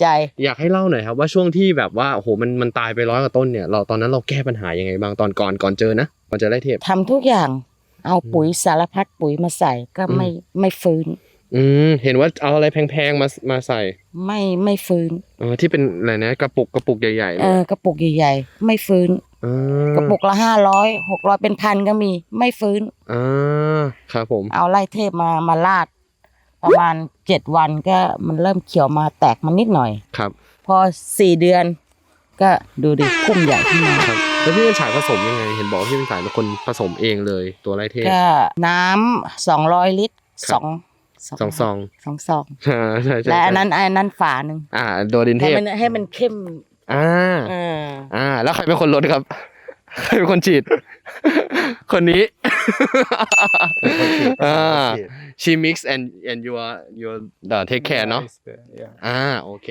ใจ อยากให้เล่าหน่อยครับว่าช่วงที่แบบว่าโอ้โหมันมันตายไปร้อยกว่าต้นเนี่ยเราตอนนั้นเราแก้ปัญหายังไงบ้างตอนก่อนก่อนเจอนะก่อนเจอไร่เทพทำทุกอย่างเอาปุ๋ยสารพัดปุ๋ยมาใส่ก็ไม่ไม่ฟื้น อืมเห็นว่าเอาอะไรแพงๆมามาใส่ไม่ไม่ฟื้น เออที่เป็นอะไรนะกระปุกกระปุกใหญ่ๆเอเนี่ยอกระปุกใหญ่ๆไม่ฟื้นอ่ากระปุกละห้าร้อยหกร้อยเป็นพันก็มีไม่ฟื้น อ่าครับผม เอาไล่เทพมามาลาด ประมาณเจ็ดวันก็มันเริ่มเขียวมาแตกมันนิดหน่อย ครับ พอสี่เดือนก็ดูดิพุ่มใหญ่ขึ้นมาครับ แล้วพี่เป็นสายผสมยังไง เห็นบอกว่าพี่เป็นสายเป็นคนผสมเองเลยตัวไร่เทพก็น้ำสองร้อยลิตรครับ สองสองซองสองซองอ่าใช่ใช่และอันใช่นั้นอันนั้นฝาหนึ่งอ่าโดดินเทให้พมันให้มันเข้มอ่าเอออ่า แล้วใครเป็นคนลดครับ ใครเป็นคนฉีด คนนี้ อ่า she mix and and you are you are the take care เนาะ Yeah. อ่าโอเค